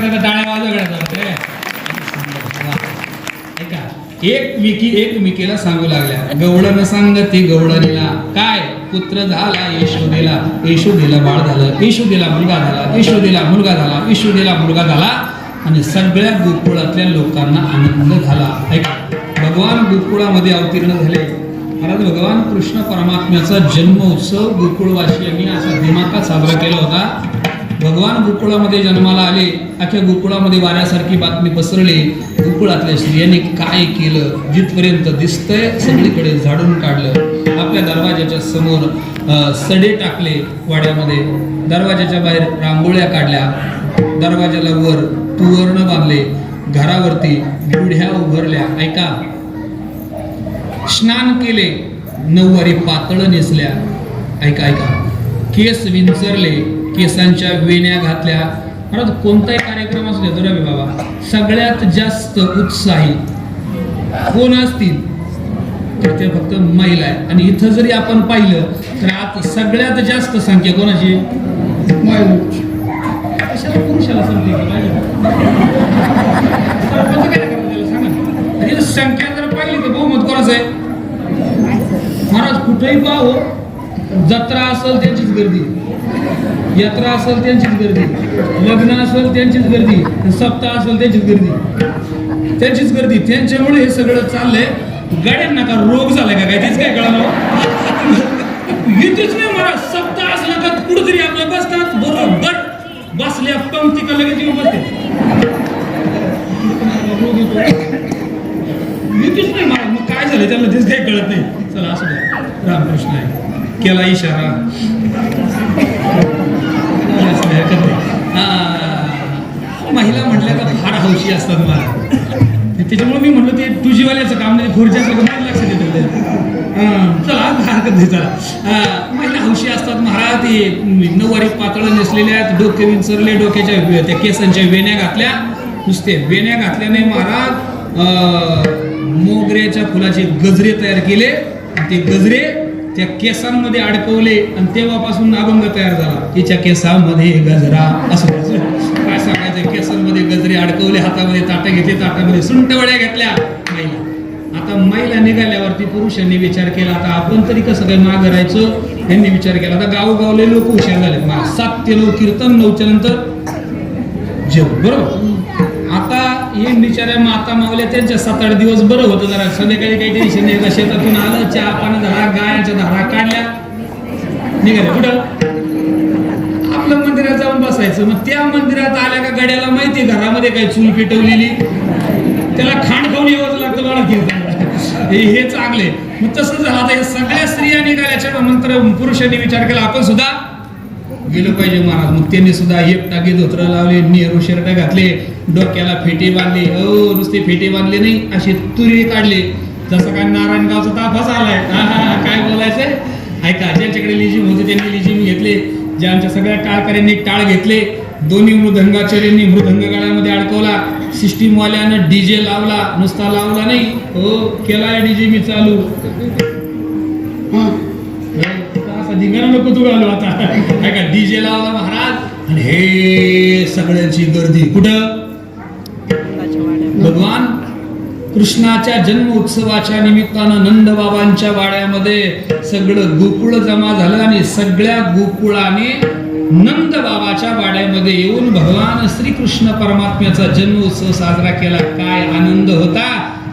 गाडी टाळ्या वाजवण्याचा एकमेकी एकमेकीला सांगू लागल्या. गवळण सांगते गवळणीला. काय? पुत्र झाला यशोदेला यशोदेला बाळ झालं. यशोदेला मुलगा झाला. यशोदेला मुलगा झाला. यशोदेला मुलगा झाला. आणि सगळ्या गोकुळातल्या लोकांना आनंद झाला. ऐका भगवान गोकुळामध्ये अवतीर्ण झाले. महाराज भगवान कृष्ण परमात्म्याचा जन्मोत्सव गोकुळवासियांनी असा दिमाकात साजरा केला होता. भगवान गोकुळामध्ये जन्माला आले अख्या गोकुळामध्ये वाऱ्यासारखी बातमी पसरली. गोकुळातल्या स्त्रियांनी काय केलं? जिथपर्यंत दिसतंय सगळीकडे झाडून काढलं. आपल्या दरवाजाच्या समोर सडे टाकले वाड्यामध्ये. दरवाजाच्या बाहेर रांगोळ्या काढल्या. दरवाजाला वर तुवर्ण बांधले. घरावरती गुढ्या उभारल्या. ऐका. स्नान केले. नऊवारी पातळ नेसल्या. ऐका ऐका. केस विंचरले. केसांच्या वेण्या घातल्या. परत कोणताही कार्यक्रम असू द्या रवी बाबा सगळ्यात जास्त उत्साही कोण असतील? तर ते फक्त महिला आहे आणि इथं जरी आपण पाहिलं तर आता सगळ्यात जास्त संख्या कोणाची? कशाला पुरुषाला संख्या संख्या जर पाहिली तर बहुमत कोणाचं आहे? महाराज कुठेही पाहो हो. जत्रा असेल त्यांचीच गर्दी. यात्रा असेल त्यांचीच गर्दी. लग्न असेल त्यांचीच गर्दी. सप्ताह असेल त्यांचीच गर्दी. त्यांचीच गर्दी. त्यांच्यामुळे हे सगळं चाललंय. गाड्यांना का रोग झालाय का काय? तेच काय कळलं इथेच हो? नाही मला. सप्ताह असला का कुठेतरी आपल्या बसतात. बरोबर बसल्या पंक्ती का लगेच येऊन बसते रोग नाही मला. मग काय झालं त्यांना तेच काही कळत नाही. चला असं रामकृष्ण आहे. केला इशारा. हरकत नाही. हा. महिला म्हटल्या का फार हौशी असतात मला. त्याच्यामुळे मी म्हटलं ते तुझीवाल्याचं काम नाही खुर्च्याचं काम लक्ष देत होते. चला हरकत नाही चला. हा, महिला हौशी असतात महाराज ते नऊवारी पातळ नेसलेल्या आहेत डोके विंचरले डोक्याच्या त्या केसांच्या वेण्या घातल्या. नुसते वेण्या घातल्याने महाराज अं, मोगऱ्याच्या फुलाचे गजरे तयार केले. ते गजरे त्या केसांमध्ये अडकवले आणि तेव्हापासून अभंग तयार झाला. तिच्या केसामध्ये गजरा असं. काय सांगायचं? केसांमध्ये गजरे अडकवले हातामध्ये ताटं घेतले ताटामध्ये सुंटवड्या घेतल्या. महिला. आता महिला निघाल्यावरती पुरुषांनी विचार केला आता आपण तरी कसं काय मागं राहायचं? यांनी विचार केला आता गावोगावले लोक हुशार झाले सात ते नऊ कीर्तन नऊच्या नंतर जेवण. बरोबर? बिचाऱ्या माता मावल्या त्यांच्या सात आठ दिवस बरं होतं जरा. संध्याकाळी काही टेन्शन नाही. शेतातून आलं चहा पाणी झाला गायांच्या धारा काढल्या. निघाले. कुठं? आपलं मंदिरात जाऊन बसायचं. मग त्या मंदिरात आल्या का गड्याला माहिती घरामध्ये काही चूल पेटवलेली. त्याला खाण खाऊन यावंच लागतं मला कीर्तन हे हे चांगले मग तसं झालं. आता या सगळ्या स्त्रिया निघाल्याच्या नंतर पुरुषांनी विचार केला. आपण सुद्धा गेलो पाहिजे महाराज. मग त्यांनी सुद्धा एक टाकी धोत्र लावले नेहरू शर्ट घातले डोक्याला फेटे बांधले. हो नुसते फेटे बांधले नाही असे तुरी काढले. जसं काय नारायणगावचा ताफाच आलाय काय बोलायचंय? ऐका ज्यांच्याकडे लिजिम होते त्यांनी लिजिम घेतले. जे आमच्या सगळ्या टाळकऱ्यांनी टाळ घेतले. दोन्ही मृदंगाचार्यांनी मृदंग गळ्यामध्ये अडकवला. सिस्टीमवाल्यानं डीजे लावला नुसता लावला नाही. हो केलाय डीजे मी चालू. हा. धिंगाणा नको आलो आता. काय का डीजे लावला महाराज? आणि हे सगळ्यांची गर्दी. कुठं? भगवान कृष्णाच्या जन्म उत्सवाच्या निमित्तानं नंद बाबांच्या वाड्यामध्ये सगळं गोकुळ जमा झालं आणि सगळ्या गोकुळाने नंद बाबाच्या वाड्यामध्ये येऊन भगवान श्रीकृष्ण परमात्म्याचा जन्म उत्सव साजरा केला. काय आनंद होता?